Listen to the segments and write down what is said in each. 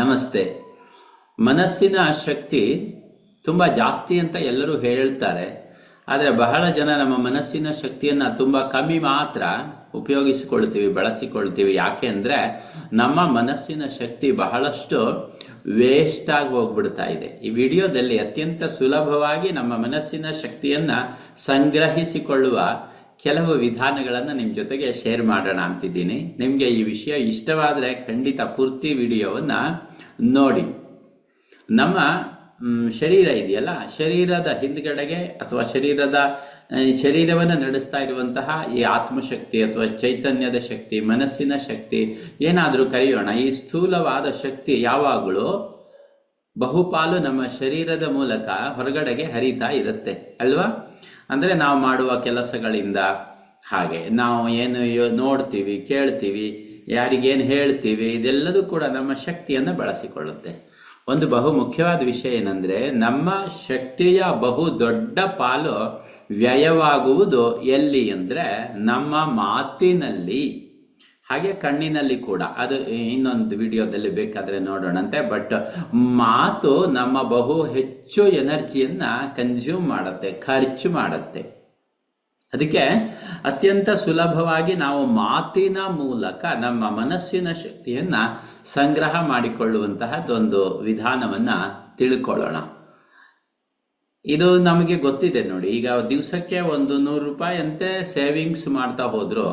ನಮಸ್ತೆ. ಮನಸ್ಸಿನ ಶಕ್ತಿ ತುಂಬ ಜಾಸ್ತಿ ಅಂತ ಎಲ್ಲರೂ ಹೇಳ್ತಾರೆ. ಆದರೆ ಬಹಳ ಜನ ನಮ್ಮ ಮನಸ್ಸಿನ ಶಕ್ತಿಯನ್ನ ತುಂಬ ಕಮ್ಮಿ ಮಾತ್ರ ಉಪಯೋಗಿಸಿಕೊಳ್ತೀವಿ, ಬಳಸಿಕೊಳ್ತೀವಿ. ಯಾಕೆ ಅಂದರೆ ನಮ್ಮ ಮನಸ್ಸಿನ ಶಕ್ತಿ ಬಹಳಷ್ಟು ವೇಸ್ಟ್ ಆಗಿ ಹೋಗ್ಬಿಡ್ತಾ ಇದೆ. ಈ ವಿಡಿಯೋದಲ್ಲಿ ಅತ್ಯಂತ ಸುಲಭವಾಗಿ ನಮ್ಮ ಮನಸ್ಸಿನ ಶಕ್ತಿಯನ್ನ ಸಂಗ್ರಹಿಸಿಕೊಳ್ಳುವ ಕೆಲವು ವಿಧಾನಗಳನ್ನು ನಿಮ್ಮ ಜೊತೆಗೆ ಶೇರ್ ಮಾಡೋಣ ಅಂತಿದ್ದೀನಿ. ನಿಮಗೆ ಈ ವಿಷಯ ಇಷ್ಟವಾದರೆ ಖಂಡಿತ ಪೂರ್ತಿ ವಿಡಿಯೋವನ್ನ ನೋಡಿ. ನಮ್ಮ ಶರೀರ ಇದೆಯಲ್ಲ, ಶರೀರದ ಹಿಂದ್ಗಡೆಗೆ ಅಥವಾ ಶರೀರದ ಶರೀರವನ್ನು ನಡೆಸ್ತಾ ಇರುವಂತಹ ಈ ಆತ್ಮಶಕ್ತಿ ಅಥವಾ ಚೈತನ್ಯದ ಶಕ್ತಿ, ಮನಸ್ಸಿನ ಶಕ್ತಿ, ಏನಾದರೂ ಕರೆಯೋಣ. ಈ ಸ್ಥೂಲವಾದ ಶಕ್ತಿ ಯಾವಾಗಲೂ ಬಹುಪಾಲು ನಮ್ಮ ಶರೀರದ ಮೂಲಕ ಹೊರಗಡೆಗೆ ಹರಿತಾ ಇರುತ್ತೆ. ಅಲ್ವಾ? ಅಂದ್ರೆ ನಾವು ಮಾಡುವ ಕೆಲಸಗಳಿಂದ ಹಾಗೆ. ನಾವು ಏನು ನೋಡ್ತೀವಿ, ಕೇಳ್ತೀವಿ, ಯಾರಿಗೇನು ಹೇಳ್ತೀವಿ, ಇದೆಲ್ಲದೂ ಕೂಡ ನಮ್ಮ ಶಕ್ತಿಯನ್ನು ಬಳಸಿಕೊಳ್ಳುತ್ತೆ. ಒಂದು ಬಹು ಮುಖ್ಯವಾದ ವಿಷಯ ಏನಂದ್ರೆ, ನಮ್ಮ ಶಕ್ತಿಯ ಬಹು ದೊಡ್ಡ ಪಾಲು ವ್ಯಯವಾಗುವುದು ಎಲ್ಲಿ ಅಂದ್ರೆ ನಮ್ಮ ಮಾತಿನಲ್ಲಿ. ಹಾಗೆ ಕಣ್ಣಿನಲ್ಲಿ ಕೂಡ. ಅದು ಇನ್ನೊಂದು ವಿಡಿಯೋದಲ್ಲಿ ಬೇಕಾದ್ರೆ ನೋಡೋಣಂತೆ. ಬಟ್ ಮಾತು ನಮ್ಮ ಬಹು ಹೆಚ್ಚು ಎನರ್ಜಿಯನ್ನ ಕನ್ಸ್ಯೂಮ್ ಮಾಡುತ್ತೆ, ಖರ್ಚು ಮಾಡುತ್ತೆ. ಅದಕ್ಕೆ ಅತ್ಯಂತ ಸುಲಭವಾಗಿ ನಾವು ಮಾತಿನ ಮೂಲಕ ನಮ್ಮ ಮನಸ್ಸಿನ ಶಕ್ತಿಯನ್ನ ಸಂಗ್ರಹ ಮಾಡಿಕೊಳ್ಳುವಂತಹದ್ದೊಂದು ವಿಧಾನವನ್ನ ತಿಳ್ಕೊಳ್ಳೋಣ. ಇದು ನಮಗೆ ಗೊತ್ತಿದೆ ನೋಡಿ, ಈಗ ದಿವಸಕ್ಕೆ ಒಂದು ನೂರು ರೂಪಾಯಿ ಅಂತೆ ಸೇವಿಂಗ್ಸ್ ಮಾಡ್ತಾ ಹೋದ್ರು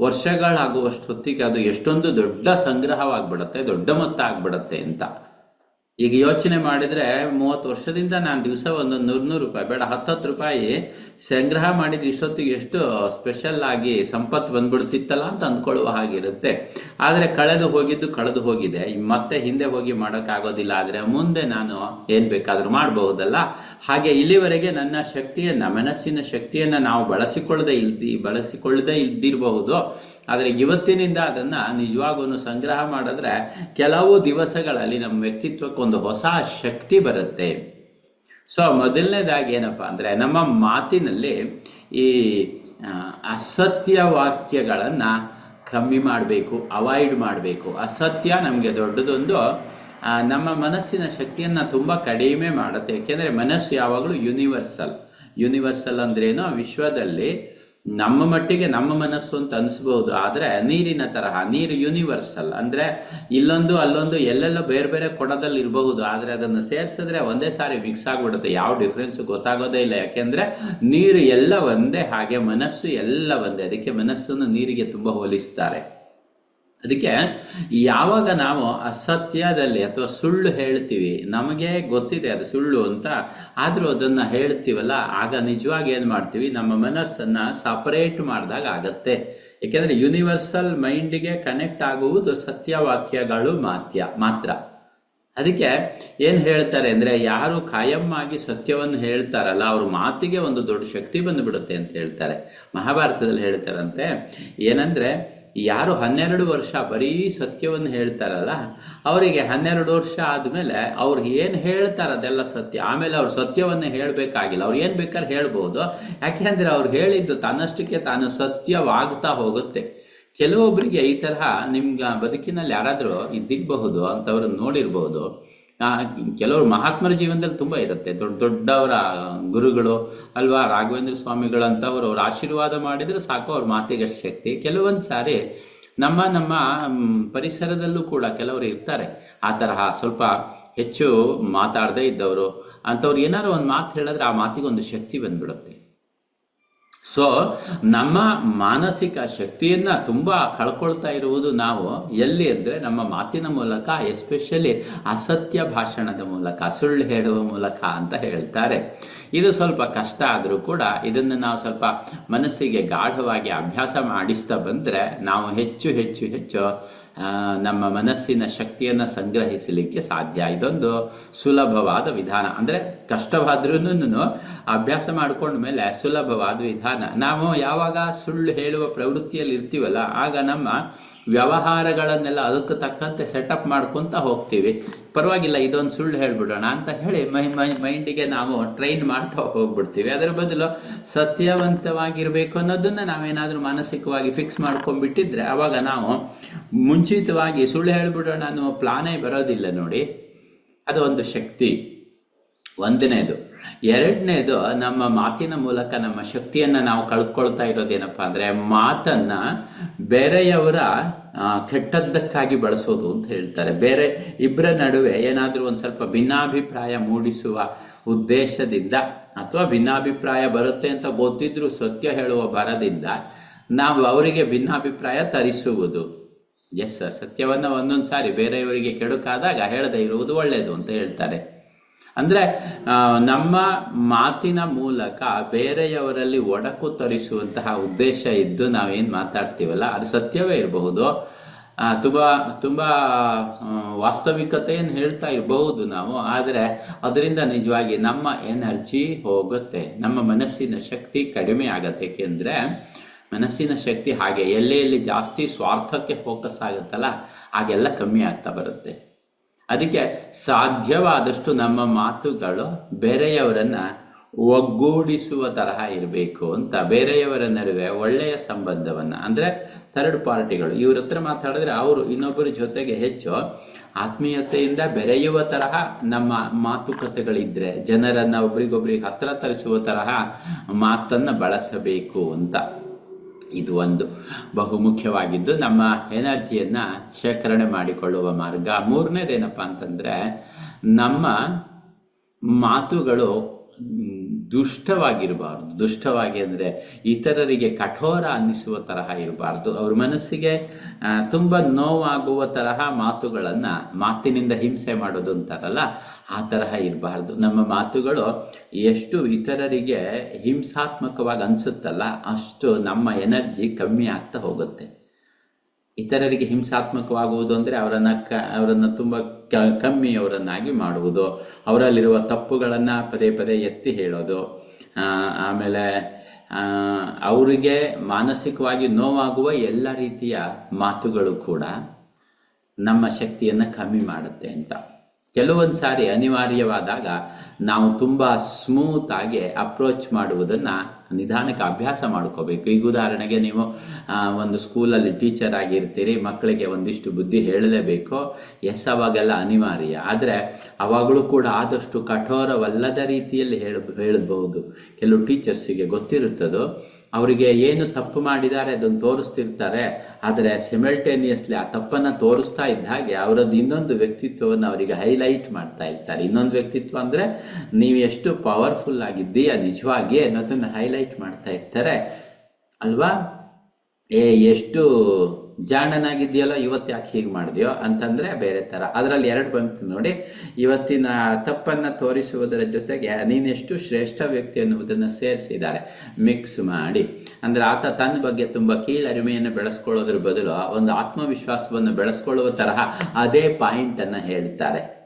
ವರ್ಷಗಳಾಗುವಷ್ಟು ಹೊತ್ತಿಗೆ ಅದು ಎಷ್ಟೊಂದು ದೊಡ್ಡ ಸಂಗ್ರಹವಾಗ್ಬಿಡತ್ತೆ, ದೊಡ್ಡ ಮೊತ್ತ ಆಗ್ಬಿಡತ್ತೆ ಅಂತ. ಈಗ ಯೋಚನೆ ಮಾಡಿದ್ರೆ ಮೂವತ್ತು ವರ್ಷದಿಂದ ನಾನು ದಿವಸ ಒಂದು ನೂರು ನೂರು ರೂಪಾಯಿ, ಬೇಡ, ಹತ್ತತ್ತು ರೂಪಾಯಿ ಸಂಗ್ರಹ ಮಾಡಿದ ಇಷ್ಟೊತ್ತಿಗೆ ಎಷ್ಟು ಸ್ಪೆಷಲ್ ಆಗಿ ಸಂಪತ್ತು ಬಂದ್ಬಿಡ್ತಿತ್ತಲ್ಲ ಅಂತ ಅಂದ್ಕೊಳ್ಳುವ ಹಾಗಿರುತ್ತೆ. ಆದ್ರೆ ಕಳೆದು ಹೋಗಿದ್ದು ಕಳೆದು ಹೋಗಿದೆ. ಮತ್ತೆ ಹಿಂದೆ ಹೋಗಿ ಮಾಡೋಕ್ಕಾಗೋದಿಲ್ಲ. ಆದ್ರೆ ಮುಂದೆ ನಾನು ಏನ್ ಬೇಕಾದ್ರೂ ಮಾಡಬಹುದಲ್ಲ. ಹಾಗೆ ಇಲ್ಲಿವರೆಗೆ ನನ್ನ ಶಕ್ತಿಯನ್ನ, ಮನಸ್ಸಿನ ಶಕ್ತಿಯನ್ನ ನಾವು ಬಳಸಿಕೊಳ್ಳದೆ ಇಲ್ದಿ, ಬಳಸಿಕೊಳ್ಳದೆ ಇದ್ದಿರಬಹುದು. ಆದ್ರೆ ಇವತ್ತಿನಿಂದ ಅದನ್ನ ನಿಜವಾಗೂ ಸಂಗ್ರಹ ಮಾಡಿದ್ರೆ ಕೆಲವು ದಿವಸಗಳಲ್ಲಿ ನಮ್ಮ ವ್ಯಕ್ತಿತ್ವಕ್ಕೆ ಒಂದು ಹೊಸ ಶಕ್ತಿ ಬರುತ್ತೆ. ಸೊ ಮೊದಲನೇದಾಗಿ ಏನಪ್ಪಾ ಅಂದ್ರೆ, ನಮ್ಮ ಮಾತಿನಲ್ಲಿ ಈ ಅಸತ್ಯ ವಾಕ್ಯಗಳನ್ನ ಕಮ್ಮಿ ಮಾಡಬೇಕು, ಅವಾಯ್ಡ್ ಮಾಡಬೇಕು. ಅಸತ್ಯ ನಮಗೆ ದೊಡ್ಡದೊಂದು ನಮ್ಮ ಮನಸ್ಸಿನ ಶಕ್ತಿಯನ್ನ ತುಂಬಾ ಕಡಿಮೆ ಮಾಡುತ್ತೆ. ಯಾಕೆಂದ್ರೆ ಮನಸ್ಸು ಯಾವಾಗಲೂ ಯೂನಿವರ್ಸಲ್ ಯೂನಿವರ್ಸಲ್ ಅಂದ್ರೇನು ವಿಶ್ವದಲ್ಲಿ ನಮ್ಮ ಮಟ್ಟಿಗೆ ನಮ್ಮ ಮನಸ್ಸು ಅಂತ ಅನ್ಸ್ಬಹುದು ಆದ್ರೆ ನೀರಿನ ತರಹ, ನೀರು ಯೂನಿವರ್ಸಲ್ ಅಂದ್ರೆ ಇಲ್ಲೊಂದು ಅಲ್ಲೊಂದು ಎಲ್ಲೆಲ್ಲ ಬೇರೆ ಬೇರೆ ಕೊಡದಲ್ಲಿ ಇರಬಹುದು. ಆದ್ರೆ ಅದನ್ನ ಸೇರ್ಸಿದ್ರೆ ಒಂದೇ ಸಾರಿ ಮಿಕ್ಸ್ ಆಗ್ಬಿಡುತ್ತೆ. ಯಾವ ಡಿಫ್ರೆನ್ಸ್ ಗೊತ್ತಾಗೋದೇ ಇಲ್ಲ. ಯಾಕೆಂದ್ರೆ ನೀರು ಎಲ್ಲ ಒಂದೇ, ಹಾಗೆ ಮನಸ್ಸು ಎಲ್ಲ ಒಂದೇ. ಅದಕ್ಕೆ ಮನಸ್ಸನ್ನು ನೀರಿಗೆ ತುಂಬಾ ಹೋಲಿಸ್ತಾರೆ. ಅದಕ್ಕೆ ಯಾವಾಗ ನಾವು ಅಸತ್ಯದಲ್ಲಿ ಅಥವಾ ಸುಳ್ಳು ಹೇಳ್ತೀವಿ, ನಮಗೆ ಗೊತ್ತಿದೆ ಅದು ಸುಳ್ಳು ಅಂತ, ಆದ್ರೂ ಅದನ್ನ ಹೇಳ್ತೀವಲ್ಲ, ಆಗ ನಿಜವಾಗಿ ಏನ್ ಮಾಡ್ತೀವಿ, ನಮ್ಮ ಮನಸ್ಸನ್ನ ಸಪರೇಟ್ ಮಾಡಿದಾಗ ಆಗತ್ತೆ. ಯಾಕೆಂದ್ರೆ ಯೂನಿವರ್ಸಲ್ ಮೈಂಡಿಗೆ ಕನೆಕ್ಟ್ ಆಗುವುದು ಸತ್ಯವಾಕ್ಯಗಳು ಮಾತ್ಯ, ಮಾತ್ರ. ಅದಕ್ಕೆ ಏನ್ ಹೇಳ್ತಾರೆ ಅಂದ್ರೆ, ಯಾರು ಕಾಯಂ ಆಗಿ ಸತ್ಯವನ್ನು ಹೇಳ್ತಾರಲ್ಲ, ಅವ್ರ ಮಾತಿಗೆ ಒಂದು ದೊಡ್ಡ ಶಕ್ತಿ ಬಂದ್ಬಿಡುತ್ತೆ ಅಂತ ಹೇಳ್ತಾರೆ. ಮಹಾಭಾರತದಲ್ಲಿ ಹೇಳ್ತಾರಂತೆ, ಏನಂದ್ರೆ ಯಾರು ಹನ್ನೆರಡು ವರ್ಷ ಬರೀ ಸತ್ಯವನ್ನು ಹೇಳ್ತಾರಲ್ಲ, ಅವರಿಗೆ ಹನ್ನೆರಡು ವರ್ಷ ಆದ್ಮೇಲೆ ಅವ್ರು ಏನ್ ಹೇಳ್ತಾರ ಅದೆಲ್ಲ ಸತ್ಯ. ಆಮೇಲೆ ಅವ್ರು ಸತ್ಯವನ್ನೇ ಹೇಳ್ಬೇಕಾಗಿಲ್ಲ. ಅವ್ರು ಏನ್ ಬೇಕಾದ್ರೆ ಹೇಳ್ಬೋದು. ಯಾಕೆಂದ್ರೆ ಅವ್ರು ಹೇಳಿದ್ದು ತನ್ನಷ್ಟಕ್ಕೆ ತಾನು ಸತ್ಯವಾಗ್ತಾ ಹೋಗುತ್ತೆ. ಕೆಲವೊಬ್ಬರಿಗೆ ಈ ತರಹ ನಿಮ್ಗ ಬದುಕಿನಲ್ಲಿ ಯಾರಾದ್ರೂ ಇದ್ದಿರಬಹುದು, ಅಂತವ್ರನ್ನ ನೋಡಿರ್ಬಹುದು ಕೆಲವರು ಮಹಾತ್ಮರ ಜೀವನದಲ್ಲಿ ತುಂಬಾ ಇರುತ್ತೆ. ದೊಡ್ಡ ದೊಡ್ಡವರ ಗುರುಗಳು ಅಲ್ವಾ, ರಾಘವೇಂದ್ರ ಸ್ವಾಮಿಗಳಂತವರು ಅವ್ರ ಆಶೀರ್ವಾದ ಮಾಡಿದ್ರೆ ಸಾಕು ಅವ್ರ ಮಾತಿಗೆ ಶಕ್ತಿ. ಕೆಲವೊಂದ್ ಸಾರಿ ನಮ್ಮ ನಮ್ಮ ಪರಿಸರದಲ್ಲೂ ಕೂಡ ಕೆಲವರು ಇರ್ತಾರೆ. ಆ ತರಹ ಸ್ವಲ್ಪ ಹೆಚ್ಚು ಮಾತಾಡದೇ ಇದ್ದವರು, ಅಂಥವ್ರು ಏನಾದ್ರು ಒಂದು ಮಾತು ಹೇಳಿದ್ರೆ ಆ ಮಾತಿಗೊಂದು ಶಕ್ತಿ ಬಂದ್ಬಿಡುತ್ತೆ. ಸೊ ನಮ್ಮ ಮಾನಸಿಕ ಶಕ್ತಿಯನ್ನ ತುಂಬಾ ಕಳ್ಕೊಳ್ತಾ ಇರುವುದು ನಾವು ಎಲ್ಲಿ ಅಂದ್ರೆ ನಮ್ಮ ಮಾತಿನ ಮೂಲಕ ಎಸ್ಪೆಷಲಿ ಅಸತ್ಯ ಭಾಷಣದ ಮೂಲಕ, ಸುಳ್ಳು ಹೇಳುವ ಮೂಲಕ ಅಂತ ಹೇಳ್ತಾರೆ. ಇದು ಸ್ವಲ್ಪ ಕಷ್ಟ ಆದರೂ ಕೂಡ ಇದನ್ನು ನಾವು ಸ್ವಲ್ಪ ಮನಸ್ಸಿಗೆ ಗಾಢವಾಗಿ ಅಭ್ಯಾಸ ಮಾಡಿಸ್ತಾ ಬಂದ್ರೆ ನಾವು ಹೆಚ್ಚು ಹೆಚ್ಚು ಹೆಚ್ಚು ನಮ್ಮ ಮನಸ್ಸಿನ ಶಕ್ತಿಯನ್ನ ಸಂಗ್ರಹಿಸಲಿಕ್ಕೆ ಸಾಧ್ಯ. ಇದೊಂದು ಸುಲಭವಾದ ವಿಧಾನ. ಅಂದ್ರೆ ಕಷ್ಟವಾದ್ರೂ ಅಭ್ಯಾಸ ಮಾಡ್ಕೊಂಡ ಮೇಲೆ ಸುಲಭವಾದ ವಿಧಾನ. ನಾವು ಯಾವಾಗ ಸುಳ್ಳು ಹೇಳುವ ಪ್ರವೃತ್ತಿಯಲ್ಲಿ ಇರ್ತೀವಲ್ಲ ಆಗ ನಮ್ಮ ವ್ಯವಹಾರಗಳನ್ನೆಲ್ಲ ಅದಕ್ಕೆ ತಕ್ಕಂತೆ ಸೆಟಪ್ ಮಾಡ್ಕೊಂತ ಹೋಗ್ತೀವಿ. ಪರವಾಗಿಲ್ಲ, ಇದೊಂದು ಸುಳ್ಳು ಹೇಳ್ಬಿಡೋಣ ಅಂತ ಹೇಳಿ ಮೈ ಮೈ, ಮೈಂಡಿಗೆ ನಾವು ಟ್ರೈನ್ ಮಾಡ್ತಾ ಹೋಗ್ಬಿಡ್ತೀವಿ. ಅದರ ಬದಲು ಸತ್ಯವಂತವಾಗಿರ್ಬೇಕು ಅನ್ನೋದನ್ನ ನಾವೇನಾದ್ರೂ ಮಾನಸಿಕವಾಗಿ ಫಿಕ್ಸ್ ಮಾಡ್ಕೊಂಡ್ಬಿಟ್ಟಿದ್ರೆ ಅವಾಗ ನಾವು ಮುಂಚಿತವಾಗಿ ಸುಳ್ಳು ಹೇಳ್ಬಿಡೋಣ ಅನ್ನೋ ಪ್ಲಾನೇ ಬರೋದಿಲ್ಲ ನೋಡಿ. ಅದು ಒಂದು ಶಕ್ತಿ. ಒಂದನೇದು. ಎರಡನೇದು ನಮ್ಮ ಮಾತಿನ ಮೂಲಕ ನಮ್ಮ ಶಕ್ತಿಯನ್ನ ನಾವು ಕಳ್ಕೊಳ್ತಾ ಇರೋದೇನಪ್ಪ ಅಂದ್ರೆ, ಮಾತನ್ನ ಬೇರೆಯವರ ಕೆಟ್ಟದ್ದಕ್ಕಾಗಿ ಬಳಸೋದು ಅಂತ ಹೇಳ್ತಾರೆ. ಬೇರೆ ಇಬ್ಬರ ನಡುವೆ ಏನಾದರೂ ಒಂದ್ ಸ್ವಲ್ಪ ಭಿನ್ನಾಭಿಪ್ರಾಯ ಮೂಡಿಸುವ ಉದ್ದೇಶದಿಂದ ಅಥವಾ ಭಿನ್ನಾಭಿಪ್ರಾಯ ಬರುತ್ತೆ ಅಂತ ಗೊತ್ತಿದ್ರು ಸತ್ಯ ಹೇಳುವ ಬರದಿಂದ ನಾವು ಅವರಿಗೆ ಭಿನ್ನಾಭಿಪ್ರಾಯ ತರಿಸುವುದು. ಎಸ್ ಸತ್ಯವನ್ನ ಒಂದೊಂದು ಸಾರಿ ಬೇರೆಯವರಿಗೆ ಕೆಡುಕಾದಾಗ ಹೇಳದೇ ಇರುವುದು ಒಳ್ಳೆಯದು ಅಂತ ಹೇಳ್ತಾರೆ. ಅಂದ್ರೆ ನಮ್ಮ ಮಾತಿನ ಮೂಲಕ ಬೇರೆಯವರಲ್ಲಿ ಒಡಕು ತರಿಸುವಂತಹ ಉದ್ದೇಶ ಇದ್ದು ನಾವೇನ್ ಮಾತಾಡ್ತೀವಲ್ಲ ಅದು ಸತ್ಯವೇ ಇರಬಹುದು. ತುಂಬಾ ತುಂಬಾ ಆ, ವಾಸ್ತವಿಕತೆಯನ್ನು ಹೇಳ್ತಾ ಇರಬಹುದು ನಾವು. ಆದರೆ ಅದರಿಂದ ನಿಜವಾಗಿ ನಮ್ಮ ಎನರ್ಜಿ ಹೋಗುತ್ತೆ. ನಮ್ಮ ಮನಸ್ಸಿನ ಶಕ್ತಿ ಕಡಿಮೆ ಆಗತ್ತೆ. ಏಕೆಂದ್ರೆ ಮನಸ್ಸಿನ ಶಕ್ತಿ ಹಾಗೆ ಎಲ್ಲೆಲ್ಲಿ ಜಾಸ್ತಿ ಸ್ವಾರ್ಥಕ್ಕೆ ಫೋಕಸ್ ಆಗುತ್ತಲ್ಲ ಹಾಗೆಲ್ಲ ಕಮ್ಮಿ ಆಗ್ತಾ ಬರುತ್ತೆ. ಅದಕ್ಕೆ ಸಾಧ್ಯವಾದಷ್ಟು ನಮ್ಮ ಮಾತುಗಳು ಬೇರೆಯವರನ್ನ ಒಗ್ಗೂಡಿಸುವ ತರಹ ಇರಬೇಕು ಅಂತ, ಬೇರೆಯವರ ನಡುವೆ ಒಳ್ಳೆಯ ಸಂಬಂಧವನ್ನ. ಅಂದ್ರೆ ಥರ್ಡ್ ಪಾರ್ಟಿಗಳು, ಇವ್ರ ಹತ್ರ ಮಾತಾಡಿದ್ರೆ ಅವರು ಇನ್ನೊಬ್ಬರ ಜೊತೆಗೆ ಹೆಚ್ಚು ಆತ್ಮೀಯತೆಯಿಂದ ಬೆರೆಯುವ ತರಹ ನಮ್ಮ ಮಾತುಕತೆಗಳಿದ್ರೆ, ಜನರನ್ನ ಒಬ್ರಿಗೊಬ್ರಿಗೆ ಹತ್ರ ತರಿಸುವ ತರಹ ಮಾತನ್ನ ಬಳಸಬೇಕು ಅಂತ. ಇದು ಒಂದು ಬಹು ಮುಖ್ಯವಾಗಿದ್ದು ನಮ್ಮ ಎನರ್ಜಿಯನ್ನ ಶೇಖರಣೆ ಮಾಡಿಕೊಳ್ಳುವ ಮಾರ್ಗ. ಮೂರನೇದೇನಪ್ಪ ಅಂತಂದ್ರೆ ನಮ್ಮ ಮಾತುಗಳು ದುಷ್ಟವಾಗಿರಬಾರ್ದು. ದುಷ್ಟವಾಗಿ ಅಂದ್ರೆ ಇತರರಿಗೆ ಕಠೋರ ಅನ್ನಿಸುವ ತರಹ ಇರಬಾರ್ದು. ಅವ್ರ ಮನಸ್ಸಿಗೆ ತುಂಬ ನೋವಾಗುವ ತರಹ ಮಾತುಗಳನ್ನು ಮಾತಿನಿಂದ ಹಿಂಸೆ ಮಾಡೋದು ಅಂತಾರಲ್ಲ, ಆ ತರಹ ಇರಬಾರ್ದು. ನಮ್ಮ ಮಾತುಗಳು ಎಷ್ಟು ಇತರರಿಗೆ ಹಿಂಸಾತ್ಮಕವಾಗಿ ಅನ್ಸುತ್ತಲ್ಲ, ಅಷ್ಟು ನಮ್ಮ ಎನರ್ಜಿ ಕಮ್ಮಿ ಆಗ್ತಾ ಹೋಗುತ್ತೆ. ಇತರರಿಗೆ ಹಿಂಸಾತ್ಮಕವಾಗುವುದು ಅಂದ್ರೆ ಅವರನ್ನ ಕ, ಅವರನ್ನ ತುಂಬಾ ಕ- ಕಮ್ಮಿ ಅವರನ್ನಾಗಿ ಮಾಡುವುದು. ಅವರಲ್ಲಿರುವ ತಪ್ಪುಗಳನ್ನು ಪದೇ ಪದೇ ಎತ್ತಿ ಹೇಳೋದು. ಆಮೇಲೆ ಅವರಿಗೆ ಮಾನಸಿಕವಾಗಿ ನೋವಾಗುವ ಎಲ್ಲ ರೀತಿಯ ಮಾತುಗಳು ಕೂಡ ನಮ್ಮ ಶಕ್ತಿಯನ್ನ ಕಮ್ಮಿ ಮಾಡುತ್ತೆ ಅಂತ. ಕೆಲವೊಂದು ಸಾರಿ ಅನಿವಾರ್ಯವಾದಾಗ ನಾವು ತುಂಬಾ ಸ್ಮೂತ್ ಆಗಿ ಅಪ್ರೋಚ್ ಮಾಡುವುದನ್ನ ನಿಧಾನಕ್ಕೆ ಅಭ್ಯಾಸ ಮಾಡ್ಕೋಬೇಕು. ಈಗ ಉದಾಹರಣೆಗೆ ನೀವು ಒಂದು ಸ್ಕೂಲಲ್ಲಿ ಟೀಚರ್ ಆಗಿರ್ತೀರಿ, ಮಕ್ಕಳಿಗೆ ಒಂದಿಷ್ಟು ಬುದ್ಧಿ ಹೇಳಲೇಬೇಕು. ಎಸ್, ಅವಾಗೆಲ್ಲ ಅನಿವಾರ್ಯ. ಆದರೆ ಅವಾಗಲೂ ಕೂಡ ಆದಷ್ಟು ಕಠೋರವಲ್ಲದ ರೀತಿಯಲ್ಲಿ ಹೇಳ, ಹೇಳಬಹುದು. ಕೆಲವು ಟೀಚರ್ಸಿಗೆ ಗೊತ್ತಿರುತ್ತದೋ ಅವರಿಗೆ ಏನು ತಪ್ಪು ಮಾಡಿದ್ದಾರೆ ಅದನ್ನು ತೋರಿಸ್ತಿರ್ತಾರೆ. ಆದರೆ ಸಿಮಲ್ಟೇನಿಯಸ್ಲಿ ಆ ತಪ್ಪನ್ನ ತೋರಿಸ್ತಾ ಇದ್ದ ಹಾಗೆ ಅವರದ್ದು ಇನ್ನೊಂದು ವ್ಯಕ್ತಿತ್ವವನ್ನು ಅವರಿಗೆ ಹೈಲೈಟ್ ಮಾಡ್ತಾ ಇರ್ತಾರೆ. ಇನ್ನೊಂದು ವ್ಯಕ್ತಿತ್ವ ಅಂದ್ರೆ ನೀವು ಎಷ್ಟು ಪವರ್ಫುಲ್ ಆಗಿದ್ದೀಯ ನಿಜವಾಗಿ ಅನ್ನೋದನ್ನ ಹೈಲೈಟ್ ಮಾಡ್ತಾ ಇರ್ತಾರೆ. ಅಲ್ವಾ? ಏ, ಎಷ್ಟು ಜಾಣನಾಗಿದ್ಯಲ್ಲ ಇವತ್ತು ಯಾಕೆ ಹೀಗೆ ಮಾಡಿದ್ಯೋ ಅಂತಂದ್ರೆ ಬೇರೆ ತರ. ಅದರಲ್ಲಿ ಎರಡು ಬಂತು ನೋಡಿ. ಇವತ್ತಿನ ತಪ್ಪನ್ನ ತೋರಿಸುವುದರ ಜೊತೆಗೆ ನೀನೆಷ್ಟು ಶ್ರೇಷ್ಠ ವ್ಯಕ್ತಿ ಅನ್ನುವುದನ್ನ ಸೇರಿಸಿದ್ದಾರೆ. ಮಿಕ್ಸ್ ಮಾಡಿ. ಅಂದ್ರೆ ಆತ ತನ್ನ ಬಗ್ಗೆ ತುಂಬಾ ಕೀಳರಿಮೆಯನ್ನು ಬೆಳೆಸ್ಕೊಳ್ಳೋದ್ರ ಬದಲು ಒಂದು ಆತ್ಮವಿಶ್ವಾಸವನ್ನು ಬೆಳೆಸ್ಕೊಳ್ಳುವ ತರಹ ಅದೇ ಪಾಯಿಂಟ್ ಅನ್ನ ಹೇಳ್ತಾರೆ.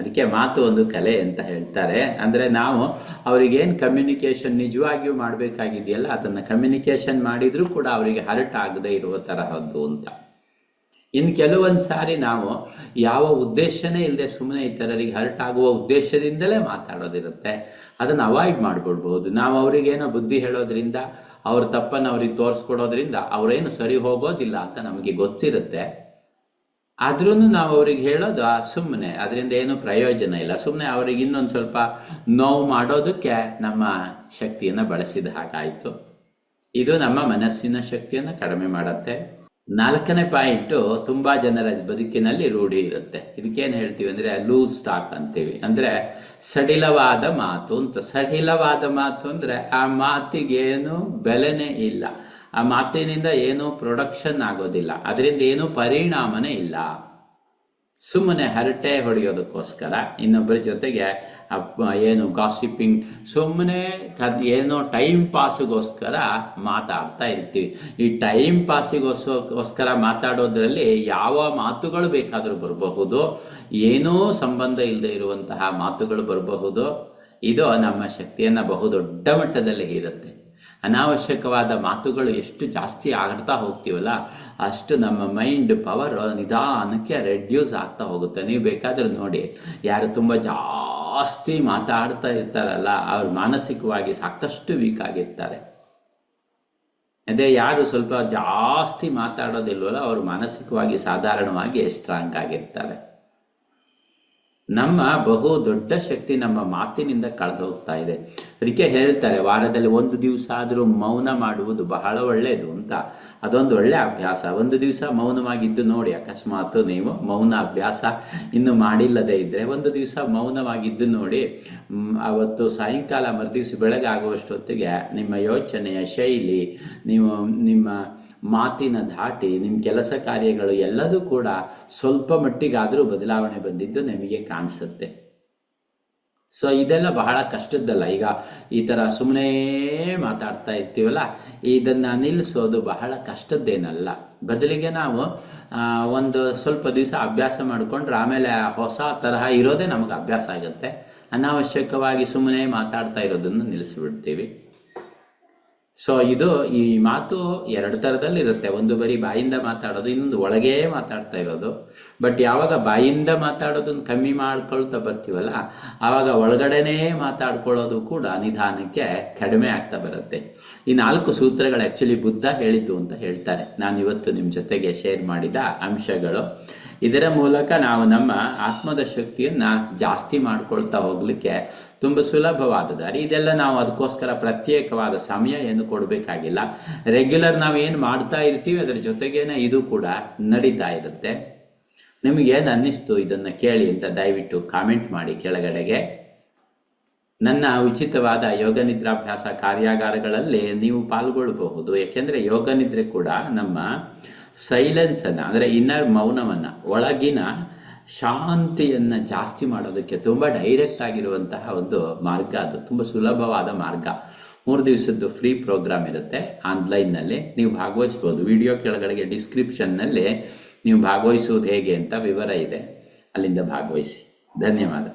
ಅದಕ್ಕೆ ಮಾತು ಒಂದು ಕಲೆ ಅಂತ ಹೇಳ್ತಾರೆ. ಅಂದ್ರೆ ನಾವು ಅವ್ರಿಗೇನ್ ಕಮ್ಯುನಿಕೇಷನ್ ನಿಜವಾಗಿಯೂ ಮಾಡ್ಬೇಕಾಗಿದೆಯಲ್ಲ, ಅದನ್ನ ಕಮ್ಯುನಿಕೇಷನ್ ಮಾಡಿದ್ರೂ ಕೂಡ ಅವರಿಗೆ ಹರ್ಟ್ ಆಗದೆ ಇರುವ ತರಹದ್ದು ಅಂತ. ಇನ್ನು ಕೆಲವೊಂದು ಸಾರಿ ನಾವು ಯಾವ ಉದ್ದೇಶನೇ ಇಲ್ಲದೆ ಸುಮ್ಮನೆ ಇತರರಿಗೆ ಹರ್ಟ್ ಆಗುವ ಉದ್ದೇಶದಿಂದಲೇ ಮಾತಾಡೋದಿರುತ್ತೆ. ಅದನ್ನ ಅವಾಯ್ಡ್ ಮಾಡ್ಬಿಡ್ಬಹುದು ನಾವು ಅವರಿಗೇನೋ ಬುದ್ಧಿ ಹೇಳೋದ್ರಿಂದ, ಅವ್ರ ತಪ್ಪನ್ನು ಅವ್ರಿಗೆ ತೋರಿಸ್ಕೊಡೋದ್ರಿಂದ ಅವ್ರೇನು ಸರಿ ಹೋಗೋದಿಲ್ಲ ಅಂತ ನಮಗೆ ಗೊತ್ತಿರುತ್ತೆ. ಆದ್ರೂ ನಾವು ಅವ್ರಿಗೆ ಹೇಳೋದು, ಆ ಸುಮ್ಮನೆ ಅದರಿಂದ ಏನು ಪ್ರಯೋಜನ ಇಲ್ಲ. ಸುಮ್ಮನೆ ಅವ್ರಿಗೆ ಇನ್ನೊಂದು ಸ್ವಲ್ಪ ನೋವು ಮಾಡೋದಕ್ಕೆ ನಮ್ಮ ಶಕ್ತಿಯನ್ನ ಬಳಸಿದ ಹಾಗಾಯಿತು. ಇದು ನಮ್ಮ ಮನಸ್ಸಿನ ಶಕ್ತಿಯನ್ನ ಕಡಿಮೆ ಮಾಡುತ್ತೆ. ನಾಲ್ಕನೇ ಪಾಯಿಂಟು, ತುಂಬಾ ಜನರ ಬದುಕಿನಲ್ಲಿ ರೂಢಿ ಇರುತ್ತೆ. ಇದಕ್ಕೇನು ಹೇಳ್ತೀವಿ ಅಂದ್ರೆ, ಲೂಸ್ ಟಾಕ್ ಅಂತೀವಿ. ಅಂದ್ರೆ, ಸಡಿಲವಾದ ಮಾತು ಅಂತ. ಸಡಿಲವಾದ ಮಾತು ಅಂದ್ರೆ, ಆ ಮಾತಿಗೇನು ಬೆಲೆನೇ ಇಲ್ಲ. ಆ ಮಾತಿನಿಂದ ಏನು ಪ್ರೊಡಕ್ಷನ್ ಆಗೋದಿಲ್ಲ. ಅದರಿಂದ ಏನು ಪರಿಣಾಮನೇ ಇಲ್ಲ. ಸುಮ್ಮನೆ ಹರಟೆ ಹೊಡೆಯೋದಕ್ಕೋಸ್ಕರ ಇನ್ನೊಬ್ಬರ ಜೊತೆಗೆ ಏನು ಗಾಸಿಪಿಂಗ್ ಸುಮ್ಮನೆ ಏನೋ ಟೈಮ್ ಪಾಸ್ಗೋಸ್ಕರ ಮಾತಾಡ್ತಾ ಇರ್ತೀವಿ. ಈ ಟೈಮ್ ಪಾಸಿಗೋಸ್ಕರ ಮಾತಾಡೋದ್ರಲ್ಲಿ ಯಾವ ಮಾತುಗಳು ಬೇಕಾದರೂ ಬರಬಹುದು, ಏನೂ ಸಂಬಂಧ ಇಲ್ಲದೆ ಇರುವಂತಹ ಮಾತುಗಳು ಬರಬಹುದು. ಇದು ನಮ್ಮ ಶಕ್ತಿಯನ್ನು ಬಹುದೊಡ್ಡ ಮಟ್ಟದಲ್ಲಿ ಹೀರುತ್ತೆ. ಅನಾವಶ್ಯಕವಾದ ಮಾತುಗಳು ಎಷ್ಟು ಜಾಸ್ತಿ ಆಡ್ತಾ ಹೋಗ್ತೀವಲ್ಲ, ಅಷ್ಟು ನಮ್ಮ ಮೈಂಡ್ ಪವರ್ ನಿಧಾನಕ್ಕೆ ರೆಡ್ಯೂಸ್ ಆಗ್ತಾ ಹೋಗುತ್ತೆ. ನೀವು ಬೇಕಾದ್ರೆ ನೋಡಿ, ಯಾರು ತುಂಬ ಜಾಸ್ತಿ ಮಾತಾಡ್ತಾ ಇರ್ತಾರಲ್ಲ, ಅವ್ರು ಮಾನಸಿಕವಾಗಿ ಸಾಕಷ್ಟು ವೀಕ್ ಆಗಿರ್ತಾರೆ. ಅದೇ ಯಾರು ಸ್ವಲ್ಪ ಜಾಸ್ತಿ ಮಾತಾಡೋದಿಲ್ವಲ್ಲ, ಅವರು ಮಾನಸಿಕವಾಗಿ ಸಾಧಾರಣವಾಗಿ ಸ್ಟ್ರಾಂಗ್ ಆಗಿರ್ತಾರೆ. ನಮ್ಮ ಬಹು ದೊಡ್ಡ ಶಕ್ತಿ ನಮ್ಮ ಮಾತಿನಿಂದ ಕಳೆದು ಹೋಗ್ತಾ ಇದೆ. ಅದಕ್ಕೆ ಹೇಳ್ತಾರೆ, ವಾರದಲ್ಲಿ ಒಂದು ದಿವಸ ಆದರೂ ಮೌನ ಮಾಡುವುದು ಬಹಳ ಒಳ್ಳೆಯದು ಅಂತ. ಅದೊಂದು ಒಳ್ಳೆ ಅಭ್ಯಾಸ. ಒಂದು ದಿವಸ ಮೌನವಾಗಿದ್ದು ನೋಡಿ, ಅಕಸ್ಮಾತ್ ನೀವು ಮೌನ ಅಭ್ಯಾಸ ಇನ್ನು ಮಾಡಿಲ್ಲದೆ ಇದ್ರೆ, ಒಂದು ದಿವಸ ಮೌನವಾಗಿದ್ದು ನೋಡಿ ಅವತ್ತು ಸಾಯಂಕಾಲ ಮರುದಿವಸ ಬೆಳಗಾಗುವಷ್ಟೊತ್ತಿಗೆ ನಿಮ್ಮ ಯೋಚನೆಯ ಶೈಲಿ, ನೀವು ನಿಮ್ಮ ಮಾತಿನ ಧಾಟಿ ನಿಮ್ಮ ಕೆಲಸ ಕಾರ್ಯಗಳು ಎಲ್ಲದೂ ಕೂಡ ಸ್ವಲ್ಪ ಮಟ್ಟಿಗಾದರೂ ಬದಲಾವಣೆ ಬಂದಿದ್ದು ನಿಮಗೆ ಕಾಣಿಸುತ್ತೆ. ಸೊ ಇದೆಲ್ಲ ಬಹಳ ಕಷ್ಟದ್ದಲ್ಲ. ಈಗ ಈ ತರ ಸುಮ್ಮನೆ ಮಾತಾಡ್ತಾ ಇರ್ತೀವಲ್ಲ, ಇದನ್ನ ನಿಲ್ಲಿಸೋದು ಬಹಳ ಕಷ್ಟದ್ದೇನಲ್ಲ. ಬದಲಿಗೆ ನಾವು ಒಂದು ಸ್ವಲ್ಪ ದಿವಸ ಅಭ್ಯಾಸ ಮಾಡ್ಕೊಂಡ್ರೆ ಆಮೇಲೆ ಹೊಸ ತರಹ ಇರೋದೇ ನಮಗೆ ಅಭ್ಯಾಸ ಆಗುತ್ತೆ. ಅನಾವಶ್ಯಕವಾಗಿ ಸುಮ್ಮನೆ ಮಾತಾಡ್ತಾ ಇರೋದನ್ನು ನಿಲ್ಲಿಸ್ಬಿಡ್ತೀವಿ ಸೊ ಇದು ಈ ಮಾತು ಎರಡು ಥರದಲ್ಲಿ ಇರುತ್ತೆ ಒಂದು ಬರೀ ಬಾಯಿಂದ ಮಾತಾಡೋದು, ಇನ್ನೊಂದು ಒಳಗೇ ಮಾತಾಡ್ತಾ ಇರೋದು. ಬಟ್ ಯಾವಾಗ ಬಾಯಿಂದ ಮಾತಾಡೋದನ್ನು ಕಮ್ಮಿ ಮಾಡ್ಕೊಳ್ತಾ ಬರ್ತೀವಲ್ಲ, ಆವಾಗ ಒಳಗಡೆನೇ ಮಾತಾಡ್ಕೊಳ್ಳೋದು ಕೂಡ ನಿಧಾನಕ್ಕೆ ಕಡಿಮೆ ಆಗ್ತಾ ಬರುತ್ತೆ. ಈ ನಾಲ್ಕು ಸೂತ್ರಗಳು ಆಕ್ಚುಲಿ ಬುದ್ಧ ಹೇಳಿದ್ದು ಅಂತ ಹೇಳ್ತಾರೆ. ನಾನು ಇವತ್ತು ನಿಮ್ಮ ಜೊತೆಗೆ ಶೇರ್ ಮಾಡಿದ ಅಂಶಗಳು. ಇದರ ಮೂಲಕ ನಾವು ನಮ್ಮ ಆತ್ಮದ ಶಕ್ತಿಯನ್ನ ಜಾಸ್ತಿ ಮಾಡ್ಕೊಳ್ತಾ ಹೋಗ್ಲಿಕ್ಕೆ ತುಂಬ ಸುಲಭವಾದ ದಾರಿ ಇದೆಲ್ಲ ನಾವು ಅದಕ್ಕೋಸ್ಕರ ಪ್ರತ್ಯೇಕವಾದ ಸಮಯ ಏನು ಕೊಡಬೇಕಾಗಿಲ್ಲ. ರೆಗ್ಯುಲರ್ ನಾವು ಏನು ಮಾಡ್ತಾ ಇರ್ತೀವಿ, ಅದರ ಜೊತೆಗೇನೆ ಇದು ಕೂಡ ನಡೀತಾ ಇರುತ್ತೆ. ನಿಮಗೇನು ಅನ್ನಿಸ್ತು ಇದನ್ನ ಕೇಳಿ ಅಂತ ದಯವಿಟ್ಟು ಕಾಮೆಂಟ್ ಮಾಡಿ ಕೆಳಗಡೆಗೆ. ನನ್ನ ಉಚಿತವಾದ ಯೋಗ ನಿದ್ರಾಭ್ಯಾಸ ಕಾರ್ಯಾಗಾರಗಳಲ್ಲಿ ನೀವು ಪಾಲ್ಗೊಳ್ಳಬಹುದು. ಯಾಕೆಂದ್ರೆ ಯೋಗ ನಿದ್ರೆ ಕೂಡ ನಮ್ಮ ಸೈಲೆನ್ಸ್ ಅನ್ನ, ಅಂದ್ರೆ ಇನ್ನರ್ ಮೌನವನ್ನ, ಒಳಗಿನ ಶಾಂತಿಯನ್ನ ಜಾಸ್ತಿ ಮಾಡೋದಕ್ಕೆ ತುಂಬ ಡೈರೆಕ್ಟ್ ಆಗಿರುವಂತಹ ಒಂದು ಮಾರ್ಗ ಅದು. ತುಂಬ ಸುಲಭವಾದ ಮಾರ್ಗ. ಮೂರು ದಿವಸದ್ದು ಫ್ರೀ ಪ್ರೋಗ್ರಾಮ್ ಇರುತ್ತೆ ಆನ್ಲೈನ್ನಲ್ಲಿ ನೀವು ಭಾಗವಹಿಸ್ಬೋದು. ವಿಡಿಯೋ ಕೆಳಗಡೆಗೆ ಡಿಸ್ಕ್ರಿಪ್ಷನ್ನಲ್ಲಿ ನೀವು ಭಾಗವಹಿಸುವುದು ಹೇಗೆ ಅಂತ ವಿವರ ಇದೆ. ಅಲ್ಲಿಂದ ಭಾಗವಹಿಸಿ. ಧನ್ಯವಾದ